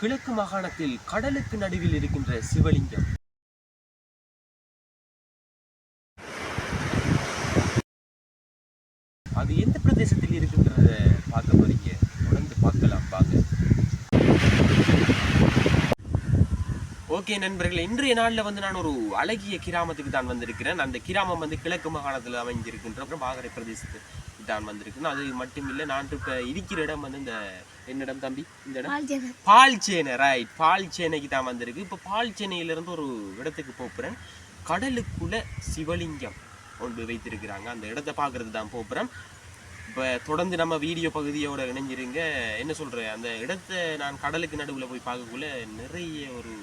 கிழக்கு மாகாணத்தில் கடலுக்கு நடுவில் இருக்கின்ற சிவலிங்கம். அது எந்த பிரதேசத்தில் இருக்கின்றத பார்க்க போறீங்க? தொடர்ந்து பார்க்கலாம் வாங்க. ஓகே நண்பர்களே இன்றைய நாளில் வந்து நான் ஒரு அழகிய கிராமத்துக்கு தான் வந்திருக்கிறேன். அந்த கிராமம் வந்து கிழக்கு மாகாணத்தில் அமைஞ்சிருக்கின்ற அப்புறம் மாகரை பிரதேசத்து தான் வந்திருக்கேன் அது மட்டும் இல்லை நான் இப்போ இருக்கிற இடம் வந்து இந்த என்ன இடம் தம்பி? இந்த இடம்? பால் சேனை. ரைட் பால் சேனைக்கு தான் வந்திருக்கு. இப்போ பால் சேனையிலிருந்து ஒரு இடத்துக்கு போகிறேன் கடலுக்குள்ள சிவலிங்கம் ஒன்று வைத்திருக்கிறாங்க. அந்த இடத்த பார்க்கறது தான் போகிறேன் இப்போ தொடர்ந்து நம்ம வீடியோ பகுதியோட இணைஞ்சிருங்க. என்ன சொல்கிறேன் அந்த இடத்த நான் கடலுக்கு நடுவில் போய் பார்க்கக்குள்ள நிறைய ஒரு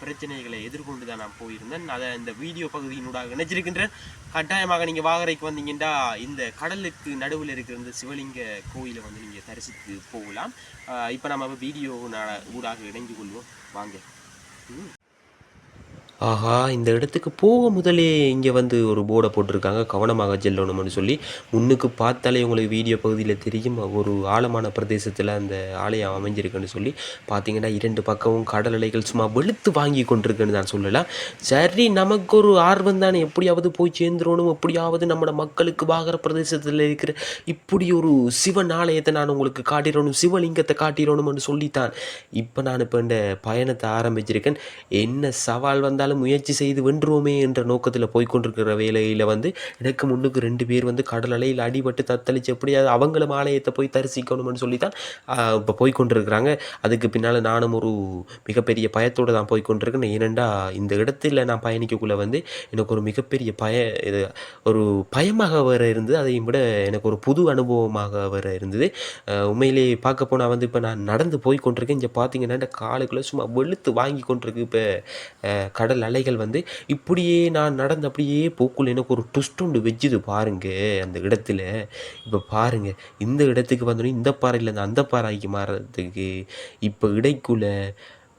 பிரச்சனைகளை எதிர்கொண்டு தான் நான் போயிருந்தேன். அதை இந்த வீடியோ பகுதியினூடாக நினைச்சிருக்கின்றேன் கட்டாயமாக நீங்கள் வாகரைக்கு வந்தீங்கன்னா இந்த கடலுக்கு நடுவில் இருக்கிற இந்த சிவலிங்க கோயிலை வந்து நீங்கள் தரிசித்து போகலாம். இப்போ நம்ம வீடியோ ஊடாக இணைஞ்சு கொள்வோம். வாங்க. ஆஹா இந்த இடத்துக்கு போக முதலே இங்கே வந்து ஒரு போர்டை போட்டிருக்காங்க. கவனமாக செல்லணும்னு சொல்லி முன்னுக்கு பார்த்தாலே உங்களுக்கு வீடியோ பகுதியில் தெரியும். ஒரு ஆழமான பிரதேசத்தில் அந்த ஆலயம் அமைஞ்சிருக்குன்னு சொல்லி பார்த்தீங்கன்னா இரண்டு பக்கமும் கடல் அலைகள் சும்மா வெளுத்து வாங்கி கொண்டிருக்குன்னு நான் சொல்லலாம். சரி நமக்கு ஒரு ஆர்வம் தானே. எப்படியாவது போய் சேர்ந்துடணும். எப்படியாவது நம்மளோட மக்களுக்கு வாகர பிரதேசத்தில் இருக்கிற இப்படி ஒரு சிவன் ஆலயத்தை நான் உங்களுக்கு காட்டிடணும் சிவலிங்கத்தை காட்டிடணும்னு சொல்லித்தான். இப்போ நான் இப்போ இந்த பயணத்தை ஆரம்பிச்சிருக்கேன். என்ன சவால் வந்தாலும் முயற்சி செய்து வென்றுவோமே என்ற நோக்கத்தில் போய்க்கொண்டிருக்கிற வேலையில் வந்து எனக்கு முன்னுக்கு ரெண்டு பேர் வந்து கடல் அலையில் அடிபட்டு தத்தளிச்சு எப்படியாவது அவங்களும் ஆலயத்தை போய் தரிசிக்கணும்னு சொல்லி தான் இப்போ போய்கொண்டிருக்கிறாங்க அதுக்கு பின்னால் நானும் ஒரு மிகப்பெரிய பயத்தோடு தான் போய்க்கொண்டிருக்கேன் ஏனெண்டா இந்த இடத்துல நான் பயணிக்கக்குள்ள வந்து எனக்கு ஒரு மிகப்பெரிய பய இது ஒரு பயமாக வேற இருந்தது. அதையும் விட எனக்கு ஒரு புது அனுபவமாக வர இருந்தது. உண்மையிலே பார்க்க போனால் வந்து இப்போ நான் நடந்து போய் கொண்டிருக்கேன் இங்கே பார்த்தீங்கன்னா காலுக்குள்ளே சும்மா வெளுத்து வாங்கி கொண்டிருக்கு இப்போ கடல் அலைகள் வந்து இப்படியே நான் நடந்து அப்படியே போக்குள்ள எனக்கு ஒரு ட்விஸ்ட் உண்டு பாருங்க அந்த இடத்துல. இப்போ பாருங்க இந்த இடத்துக்கு வந்தோடனே இந்த பாறையிலேருந்து அந்த பாறைக்கு மாறுறதுக்கு இப்போ இடைக்குள்ள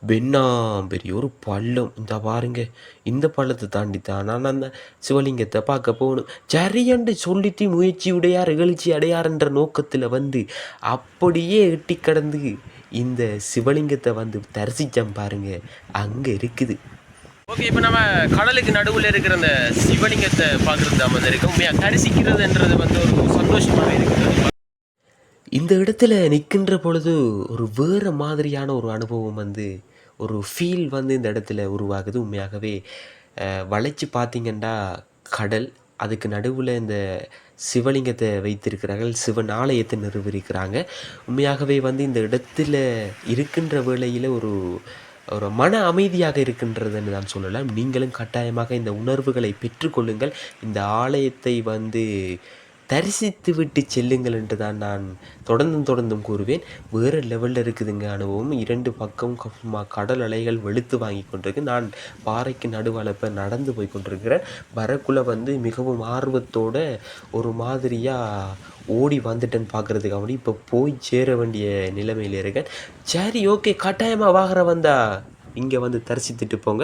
வெண்ணாம் பெரிய ஒரு பள்ளம். இந்த பாருங்க இந்த பள்ளத்தை தாண்டி தான் நான் அந்த சிவலிங்கத்தை பார்க்க போகணும். சரியண்டு சொல்லிட்டு முயற்சி உடையார் இகழ்ச்சி அடையார்ன்ற நோக்கத்தில் வந்து அப்படியே எட்டி கடந்து இந்த சிவலிங்கத்தை வந்து தரிசிச்சேன் பாருங்க அங்கே இருக்குது. ஓகே இப்போ நம்ம கடலுக்கு நடுவில் இருக்கிற அந்த சிவலிங்கத்தை பார்க்குறது தான் வந்து இருக்கும். உண்மையாக தரிசிக்கிறதுன்றது வந்து ஒரு சந்தோஷமாக இருக்குது. இந்த இடத்துல நிற்கின்ற பொழுது ஒரு வேறு மாதிரியான ஒரு அனுபவம் வந்து ஒரு ஃபீல் வந்து இந்த இடத்துல உருவாகுது. உண்மையாகவே வளைச்சி வளைச்சு கடல் அதுக்கு நடுவில் இந்த சிவலிங்கத்தை வைத்திருக்கிறார்கள். சிவன் ஆலயத்தை நிறுவிருக்கிறாங்க உண்மையாகவே வந்து இந்த இடத்துல இருக்கின்ற வேளையில் ஒரு ஒரு மன அமைதியாக இருக்கின்றதுன்னு நான் சொல்லலாம். நீங்களும் கட்டாயமாக இந்த உணர்வுகளை பெற்றுக்கொள்ளுங்கள். இந்த ஆலயத்தை வந்து தரிசித்து விட்டு செல்லுங்கள் என்று தான் நான் தொடர்ந்தும் தொடர்ந்தும் கூறுவேன். வேறு லெவலில் இருக்குதுங்க அனுபவம். இரண்டு பக்கம் கடல் அலைகள் வெளுத்து வாங்கி கொண்டிருக்கு. நான் பாறைக்கு நடுவால் நடந்து போய் கொண்டிருக்கிறேன். வரக்குள்ளே வந்து மிகவும் ஆர்வத்தோட ஒரு மாதிரியாக ஓடி வந்துட்டேன்னு பார்க்குறதுக்கு அப்படி இப்போ போய் சேர வேண்டிய நிலைமையில் இருக்கேன். சரி ஓகே கட்டாயமாக வாகர வந்தா இங்கே வந்து தரிசித்துட்டு போங்க.